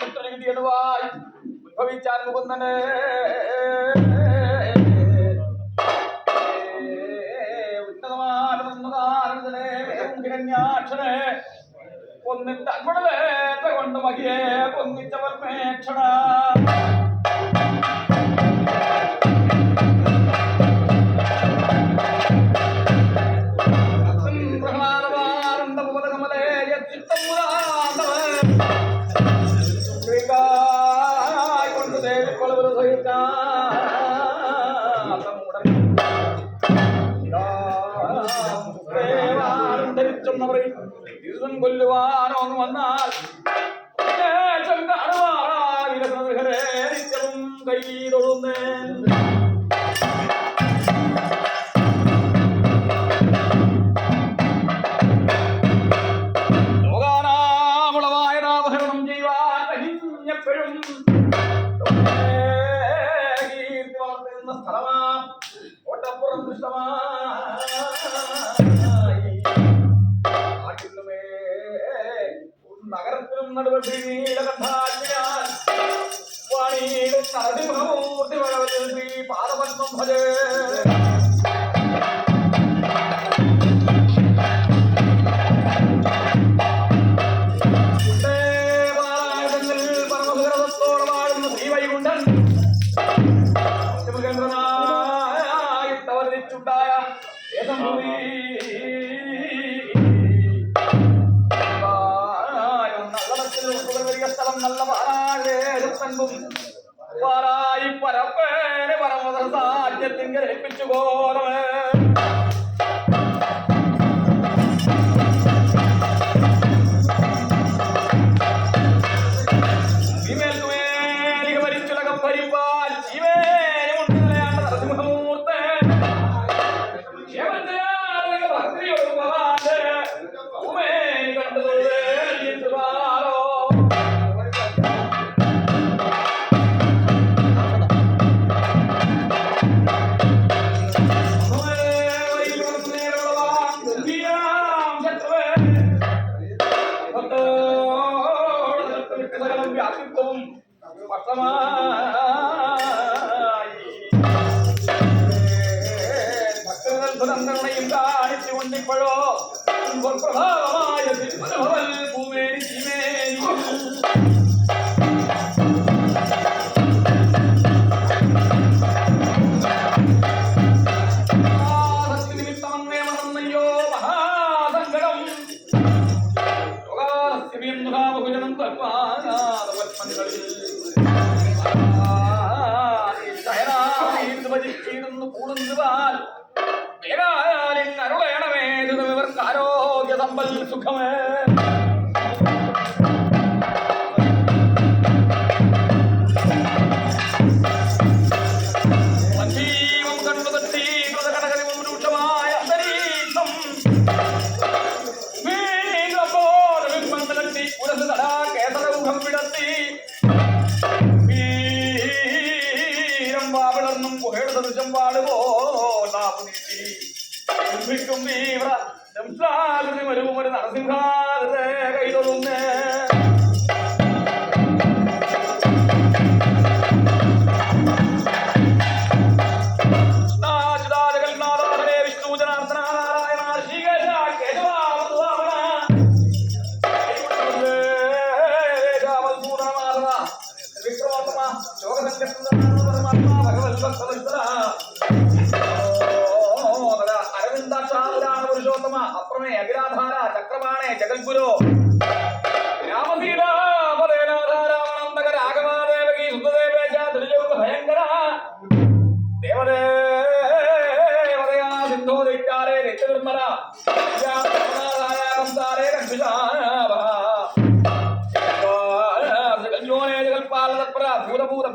പിതാവ് ഉദ്ഭവിച്ചാൽ മുകുന്ദനെ. അൻപടവേറ്റ കൊണ്ട് മകിയെ കൊന്നിച്ചവർ മേക്ഷണ കൊല്ലുവാനോ വന്നാൽ ദേശം കാണുവാറാവിരസഹരേ നിത്യവും കൈ തൊഴുന്നേ നഗരത്തിലും നടുവത്തിൽ നീലകണ്ഠാജ്ഞാൻ വാണിയിലും നരസിംഹമൂർത്തി വഴവത്തിൽ ശ്രീ പാദപത്മം ഭജേ. ദേവാലയങ്ങളിൽ പാരായി പരപ്പേനെ പരമത സാധ്യത്തിങ്കൽ കാണിച്ചുകൊണ്ടിപ്പോഴോ പ്രഭാവമായ ഭവൽ ഭൂമേനി ജീവേനി നിമിത്തമങ്ങേ സുഖമേ. സജീവം കണ്ടു തട്ടി കടകളിവും വരുവും ഒരു നരസിംഹാകൃത. शास्त्र में अगिलाधारा चक्रपाणे जगद्गुरु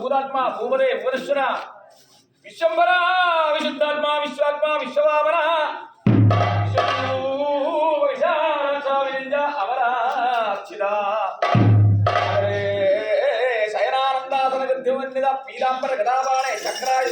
భూతాత్మ భూమరే భువనేశ్వర విశ్వంబరా విశుద్ధాత్మ విశ్వాత్మ విశ్వవామన భుజమన్నిద పీతాంబర గదాబాణ చక్రాయ